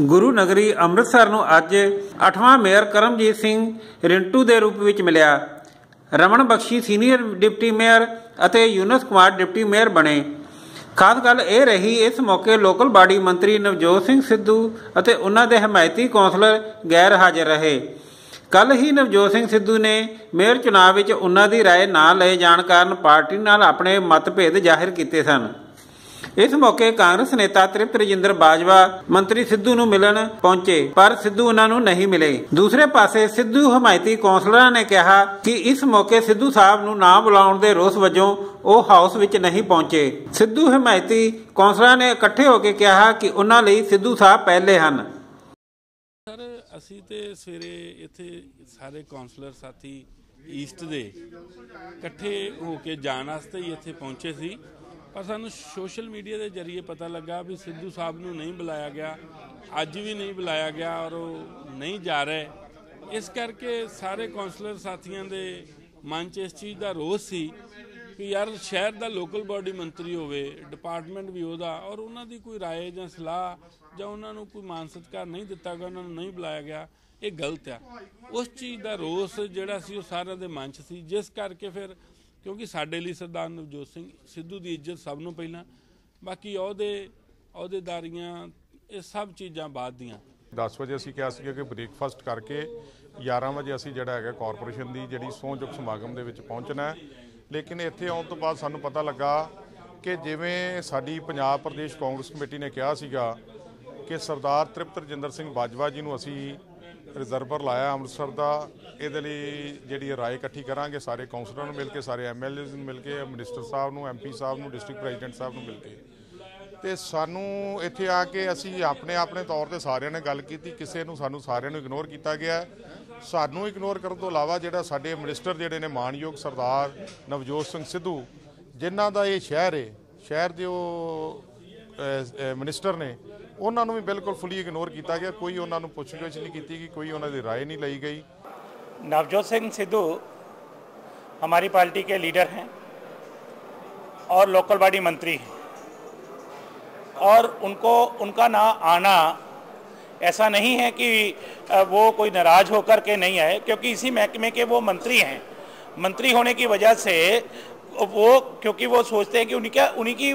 ਗੁਰੂ ਨਗਰੀ ਅੰਮ੍ਰਿਤਸਰ ਨੂੰ ਅੱਜ 8ਵਾਂ ਮੇਅਰ ਕਰਮਜੀਤ ਸਿੰਘ ਰਿੰਟੂ ਦੇ ਰੂਪ ਵਿੱਚ ਮਿਲਿਆ Raman Bakshi senior deputy mayor ਅਤੇ ਯੂਨਸ ਕੁਮਾਰ ਡਿਪਟੀ ਮੇਅਰ ਬਣੇ ਖਾਸ ਗੱਲ ਇਹ ਰਹੀ ਇਸ ਮੌਕੇ ਲੋਕਲ ਬਾਡੀ ਮੰਤਰੀ ਨਵਜੋਤ ਸਿੰਘ ਸਿੱਧੂ ਅਤੇ ਉਹਨਾਂ ਦੇ ਹਮਾਇਤੀ ਕੌਂਸਲਰ ਗੈਰ ਹਾਜ਼ਰ ਰਹੇ ਕੱਲ ਹੀ ਨਵਜੋਤ ਸਿੰਘ ਸਿੱਧੂ ਨੇ ਮੇਅਰ ਚੁਣਾਵ ਵਿੱਚ ਉਹਨਾਂ ਦੀ رائے ਨਾ ਲਏ ਜਾਣ ਕਾਰਨ ਪਾਰਟੀ ਨਾਲ ਆਪਣੇ ਮਤਭੇਦ ਜ਼ਾਹਿਰ ਕੀਤੇ ਸਨ ਇਸ ਮੌਕੇ ਕਾਂਗਰਸ ਨੇਤਾ ਤ੍ਰਿਪਤ ਰਜਿੰਦਰ ਬਾਜਵਾ, ਮੰਤਰੀ ਸਿੱਧੂ ਨੂੰ ਮਿਲਣ ਪਹੁੰਚੇ, ਪਰ ਸਿੱਧੂ ਉਹਨਾਂ ਨੂੰ ਨਹੀਂ ਮਿਲੇ। ਦੂਸਰੇ ਪਾਸੇ ਸਿੱਧੂ ਹਮਾਇਤੀ ਕੌਂਸਲਰਾਂ ਨੇ ਕਿਹਾ ਕਿ ਇਸ ਮੌਕੇ ਸਿੱਧੂ ਸਾਹਿਬ ਨੂੰ ਨਾ ਬੁਲਾਉਣ ਦੇ ਰੋਸ ਵਜੋਂ ਉਹ ਹਾਊਸ ਵਿੱਚ ਨਹੀਂ ਪਹੁੰਚੇ। ਸਿੱਧੂ ਹਮਾਇਤੀ ਕੌਂਸਲਰਾਂ ਨੇ ਇਕੱਠੇ ਹੋ ਕੇ ਕਿਹਾ ਕਿ ਉਹਨਾਂ ਲਈ ਸਿੱਧੂ ਸਾਹਿਬ ਪਹਿਲੇ ਹਨ। ਸਰ, ਅਸੀਂ ਤੇ ਸਵੇਰੇ ਇੱਥੇ ਸਾਰੇ ਕੌਂਸਲਰ ਸਾਥੀ ਈਸਟ ਦੇ ਇਕੱਠੇ ਹੋ ਕੇ ਜਾਣ ਵਾਸਤੇ ਹੀ ਇੱਥੇ ਪਹੁੰਚੇ ਸੀ। ਪਰ ਸਾਨੂੰ ਸੋਸ਼ਲ ਮੀਡੀਆ ਦੇ ਜ਼ਰੀਏ ਪਤਾ ਲੱਗਾ ਵੀ ਸਿੱਧੂ ਸਾਹਿਬ ਨੂੰ ਨਹੀਂ ਬੁਲਾਇਆ ਗਿਆ ਅੱਜ ਵੀ ਨਹੀਂ ਬੁਲਾਇਆ ਗਿਆ ਔਰ ਉਹ ਨਹੀਂ ਜਾ ਰਹੇ ਇਸ ਕਰਕੇ ਸਾਰੇ ਕਾਉਂਸਲਰ ਸਾਥੀਆਂ ਦੇ ਮਨ 'ਚ ਇਸ ਚੀਜ਼ ਦਾ ਰੋਸ ਸੀ ਕਿ ਯਾਰ ਸ਼ਹਿਰ ਦਾ ਲੋਕਲ ਬਾਡੀ ਮੰਤਰੀ ਹੋਵੇ ਡਿਪਾਰਟਮੈਂਟ ਵੀ ਉਹਦਾ ਔਰ ਉਹਨਾਂ ਦੀ ਕੋਈ رائے ਜਾਂ ਸਲਾਹ ਜਾਂ ਉਹਨਾਂ ਨੂੰ ਕੋਈ ਮਾਨ ਸਤਿਕਾਰ ਨਹੀਂ ਦਿੱਤਾ ਗਿਆ ਉਹਨਾਂ ਨੂੰ ਨਹੀਂ ਬੁਲਾਇਆ ਗਿਆ ਇਹ ਗਲਤ ਆ ਉਸ ਚੀਜ਼ ਦਾ ਰੋਸ ਜਿਹੜਾ ਸੀ ਉਹ ਸਾਰਿਆਂ ਦੇ ਮਨ 'ਚ ਸੀ ਜਿਸ ਕਰਕੇ ਫਿਰ ਕਿਉਂਕਿ ਸਾਡੇ ਲਈ ਸਰਦਾਰ ਨਵਜੋਤ ਸਿੰਘ ਸਿੱਧੂ ਦੀ ਇੱਜ਼ਤ ਸਭ ਨੂੰ ਪਹਿਲਾਂ, ਬਾਕੀ ਅਹੁਦੇ ਅਹੁਦੇਦਾਰੀਆਂ, ਇਹ ਸਭ ਚੀਜ਼ਾਂ ਬਾਅਦ ਦੀਆਂ। 10 ਵਜੇ ਅਸੀਂ ਕਿਹਾ ਸੀਗਾ ਕਿ ਬ੍ਰੇਕਫਾਸਟ ਕਰਕੇ 11 ਵਜੇ ਅਸੀਂ ਜਿਹੜਾ ਹੈਗਾ ਕਾਰਪੋਰੇਸ਼ਨ ਦੀ ਜਿਹੜੀ ਸਹੁੰ ਸਮਾਗਮ ਦੇ ਵਿੱਚ ਪਹੁੰਚਣਾ ਲੇਕਿਨ ਇੱਥੇ ਆਉਣ ਤੋਂ ਬਾਅਦ ਸਾਨੂੰ ਪਤਾ ਲੱਗਾ ਕਿ ਜਿਵੇਂ ਸਾਡੀ ਪੰਜਾਬ ਪ੍ਰਦੇਸ਼ ਕਾਂਗਰਸ ਕਮੇਟੀ ਨੇ ਕਿਹਾ ਸੀਗਾ ਕਿ ਸਰਦਾਰ ਤ੍ਰਿਪਤ ਰਜਿੰਦਰ ਸਿੰਘ ਬਾਜਵਾ ਜੀ ਨੂੰ ਅਸੀਂ ਰਿਜ਼ਰਵਰ ਲਾਇਆ ਅੰਮ੍ਰਿਤਸਰ ਦਾ। ਇਹਦੇ ਲਈ ਜਿਹੜੀ ਰਾਏ ਇਕੱਠੀ ਕਰਾਂਗੇ, ਸਾਰੇ ਕਾਉਂਸਲਰਾਂ ਨੂੰ ਮਿਲ ਕੇ, ਸਾਰੇ ਐਮਐਲਏਜ਼ ਨੂੰ ਮਿਲ ਕੇ, ਮਿਨਿਸਟਰ ਸਾਹਿਬ ਨੂੰ ਐਮਪੀ ਸਾਹਿਬ ਨੂੰ, ਡਿਸਟ੍ਰਿਕਟ ਪ੍ਰੈਜ਼ੀਡੈਂਟ ਸਾਹਿਬ ਨੂੰ ਮਿਲ ਕੇ। ਤੇ ਸਾਨੂੰ ਇੱਥੇ ਆ ਕੇ ਅਸੀਂ ਆਪਣੇ ਆਪਣੇ ਤੌਰ ਤੇ ਸਾਰਿਆਂ ਨੇ ਗੱਲ ਕੀਤੀ, ਕਿਸੇ ਨੂੰ ਸਾਨੂੰ ਸਾਰਿਆਂ ਨੂੰ ਇਗਨੋਰ ਕੀਤਾ ਗਿਆ। ਸਾਨੂੰ ਇਗਨੋਰ ਕਰਨ ਤੋਂ ਇਲਾਵਾ ਜਿਹੜਾ ਸਾਡੇ ਮਿਨਿਸਟਰ ਜਿਹੜੇ ਨੇ, ਮਾਨਯੋਗ ਸਰਦਾਰ ਨਵਜੋਤ ਸਿੰਘ ਸਿੱਧੂ, ਜਿਨ੍ਹਾਂ ਦਾ ਇਹ ਸ਼ਹਿਰ ਹੈ ਸ਼ਹਿਰ ਦੇ ਉਹ ਮਿਨਿਸਟਰ ਨੇ ਉਹਨਾਂ ਨੂੰ ਵੀ ਬਿਲਕੁਲ ਫੁੱਲੀ ਇਗਨੋਰ ਕੀਤਾ ਗਿਆ ਕੋਈ ਉਹਨਾਂ ਨੂੰ ਪੁੱਛਗਿੱਛ ਨਹੀਂ ਕੀਤੀ ਕਿ ਕੋਈ ਉਹਨਾਂ ਦੀ رائے ਨਹੀਂ ਲਈ ਗਈ नवजोत सिंह सिद्धू हमारी पार्टी के लीडर हैं और लोकल बॉडी मंत्री हैं और उनको उनका ना आना ऐसा नहीं है कि वो कोई नाराज होकर के नहीं आए क्योंकि इसी महकमे के वो मंत्री हैं मंत्री होने की वजह से वो क्योंकि वो सोचते हैं कि उन्हीं क्या उन्हीं की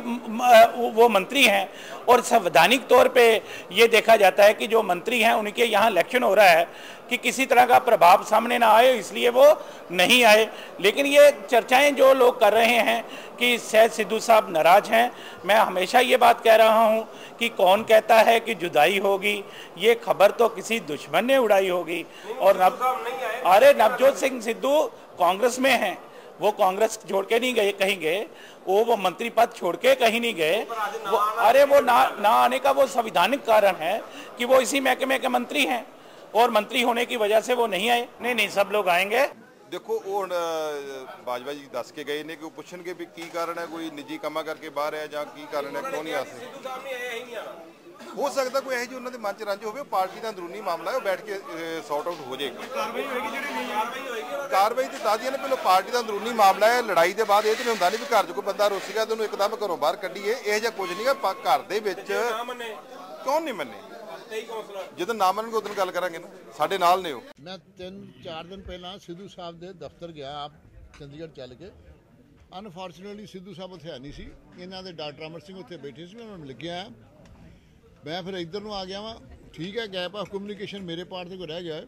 वो मंत्री हैं। और संवैधानिक तौर पे ये देखा जाता है कि जो मंत्री हैं उनके यहाँ इलेक्शन हो रहा है कि किसी तरह का प्रभाव सामने ना आए इसलिए वो नहीं आए। लेकिन ये चर्चाएँ जो लोग कर रहे हैं कि सैद सिद्धू साहब नाराज़ हैं मैं हमेशा ये बात कह रहा हूँ कि कौन कहता है कि जुदाई होगी ये खबर तो किसी दुश्मन ने उड़ाई होगी। और नव अरे नवजोत सिंह सिद्धू कांग्रेस में हैं। वो कांग्रेस छोड़ के नहीं गए कहीं गए वो वो मंत्री पद छोड़ के कहीं नहीं गए वो अरे वो ना ना आने का वो संविधानिक कारण है कि वो इसी महकमे के मंत्री हैं और मंत्री होने की वजह से वो नहीं आए नहीं नहीं सब लोग आएंगे ਦੇਖੋ ਉਹ ਹੁਣ ਬਾਜਵਾ ਜੀ ਦੱਸ ਕੇ ਗਏ ਨੇ ਕਿ ਉਹ ਪੁੱਛਣਗੇ ਵੀ ਕੀ ਕਾਰਨ ਹੈ ਕੋਈ ਨਿੱਜੀ ਕੰਮਾਂ ਕਰਕੇ ਬਾਹਰ ਹੈ ਜਾਂ ਕੀ ਕਾਰਨ ਹੈ ਕਿਉਂ ਨਹੀਂ ਆ ਸਕਦੇ ਹੋ ਸਕਦਾ ਕੋਈ ਇਹੋ ਜਿਹੀ ਉਹਨਾਂ ਦੇ ਮਨ 'ਚ ਰੰਜ ਹੋਵੇ ਪਾਰਟੀ ਦਾ ਅੰਦਰੂਨੀ ਮਾਮਲਾ ਹੈ ਉਹ ਬੈਠ ਕੇ ਸੌਟ ਆਊਟ ਹੋ ਜਾਏਗਾ ਕਾਰਵਾਈ ਹੋਏਗੀ ਜਿਹੜੀ ਨਹੀਂ ਹੋਏਗੀ ਕਾਰਵਾਈ ਤੇ? ਦਾਦੀਆਂ ਨੇ ਪਹਿਲਾਂ ਪਾਰਟੀ ਦਾ ਅੰਦਰੂਨੀ ਮਾਮਲਾ ਹੈ ਲੜਾਈ ਦੇ ਬਾਅਦ ਇਹ ਤੇ ਨਹੀਂ ਹੁੰਦਾ ਨਹੀਂ ਵੀ ਘਰ 'ਚ ਕੋਈ ਬੰਦਾ ਰੁੱਸ ਗਿਆ ਤੇ ਉਹਨੂੰ ਇੱਕਦਮ ਘਰੋਂ ਬਾਹਰ ਕੱਢੀਏ ਇਹ ਜਿਹਾ ਕੁਝ ਨਹੀਂਗਾ ਘਰ ਦੇ ਵਿੱਚ ਕਿਉਂ ਨਹੀਂ ਮੰਨੇ? ਜਦੋਂ ਨਾ ਮੰਨਣਗੇ ਉਦੋਂ ਗੱਲ ਕਰਾਂਗੇ ਨਾ। ਸਾਡੇ ਨਾਲ ਨੇ ਉਹ। ਮੈਂ 3-4 ਦਿਨ ਪਹਿਲਾਂ ਸਿੱਧੂ ਸਾਹਿਬ ਦੇ ਦਫ਼ਤਰ ਗਿਆ ਆਪ ਚੰਡੀਗੜ੍ਹ ਚੱਲ ਕੇ। ਅਨਫੋਰਚੂਨਟਲੀ ਸਿੱਧੂ ਸਾਹਿਬ ਉੱਥੇ ਨਹੀਂ ਸੀ। ਇਹਨਾਂ ਦੇ ਡਾਕਟਰ ਅਮਰ ਸਿੰਘ ਉੱਥੇ ਬੈਠੇ ਸੀ ਮੈਂ ਉਹਨਾਂ ਨੂੰ ਲੱਗਿਆ ਮੈਂ ਫਿਰ ਇੱਧਰ ਨੂੰ ਆ ਗਿਆ ਵਾਂ। ਠੀਕ ਹੈ ਗੈਪ ਆਫ ਕਮਿਊਨੀਕੇਸ਼ਨ ਮੇਰੇ ਪਾਰਟ ਤੇ ਕੋ ਰਹਿ ਗਿਆ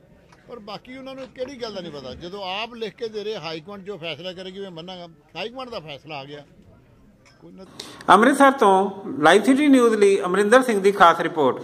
ਪਰ ਬਾਕੀ ਉਹਨਾਂ ਨੂੰ ਕਿਹੜੀ ਗੱਲ ਦਾ ਨਹੀਂ ਪਤਾ? ਜਦੋਂ ਆਪ ਲਿਖ ਕੇ ਦੇ ਰਹੇ ਹਾਈ ਕੋਰਟ ਜੋ ਫੈਸਲਾ ਕਰੇਗੀ ਮੈਂ ਮੰਨਾਂਗਾ ਹਾਈ ਕੋਰਟ ਦਾ ਫੈਸਲਾ ਆ ਗਿਆ। ਅੰਮ੍ਰਿਤਸਰ ਤੋਂ ਲਾਈਵ ਸਿਟੀ ਨਿਊਜ਼ ਲਈ ਅਮਰਿੰਦਰ ਸਿੰਘ ਦੀ ਖਾਸ ਰਿਪੋਰਟ।